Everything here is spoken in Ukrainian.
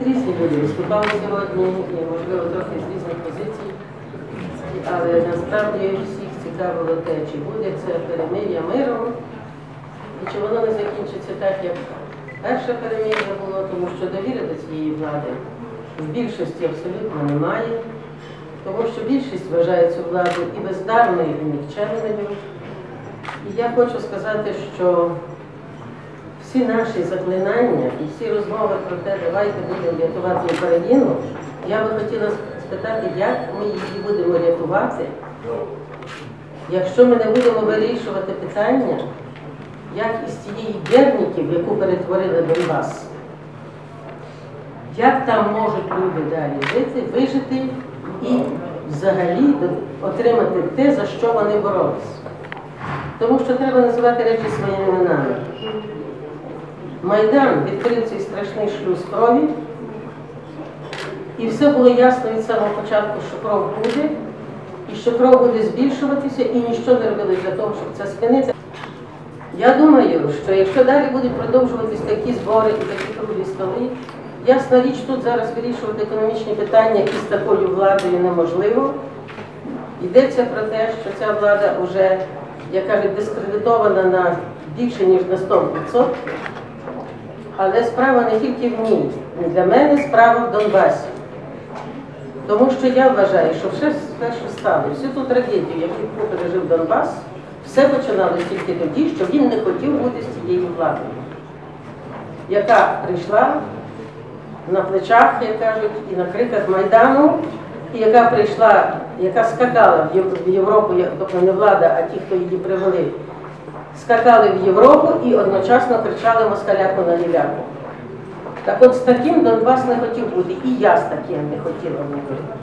Різні люди виступали сьогодні, і можливо трохи з різних позицій, але насправді всіх цікавило те, чи буде це перемир'я миром, і чи воно не закінчиться так, як перше перемир'я було, тому що довіри до цієї влади в більшості абсолютно немає, тому що більшість вважає цю владу і бездарною, і нікчемною. І я хочу сказати, що всі наші заклинання і всі розмови про те, давайте будемо рятувати Україну, я би хотіла спитати, як ми її будемо рятувати, якщо ми не будемо вирішувати питання, як із цієї Герніків, в яку перетворили Донбас, як там можуть люди далі жити, вижити і взагалі отримати те, за що вони боролись. Тому що треба називати речі своїми іменами. Майдан відкрив цей страшний шлюз крові, і все було ясно від самого початку, що кров буде, і що кров буде збільшуватися, і ніщо не робили для того, щоб це спинити. Я думаю, що якщо далі будуть продовжуватись такі збори і такі круглі столи, ясна річ, тут зараз вирішувати економічні питання із такою владою неможливо. Йдеться про те, що ця влада вже, як кажуть, дискредитована на більше ніж на 100%. Але справа не тільки в ній. Для мене справа в Донбасі. Тому що я вважаю, що все, все що стало, всю ту трагедію, яку пережив Донбас, все починалося тільки тоді, що він не хотів бути з цією владою, яка прийшла на плечах, як кажуть, і на криках Майдану, і яка прийшла, яка скакала в Європу, тобто не влада, а ті, хто її привели, скакали в Європу і одночасно кричали москаляку на гіляку. Так от з таким Донбас не хотів бути, і я з таким не хотіла бути.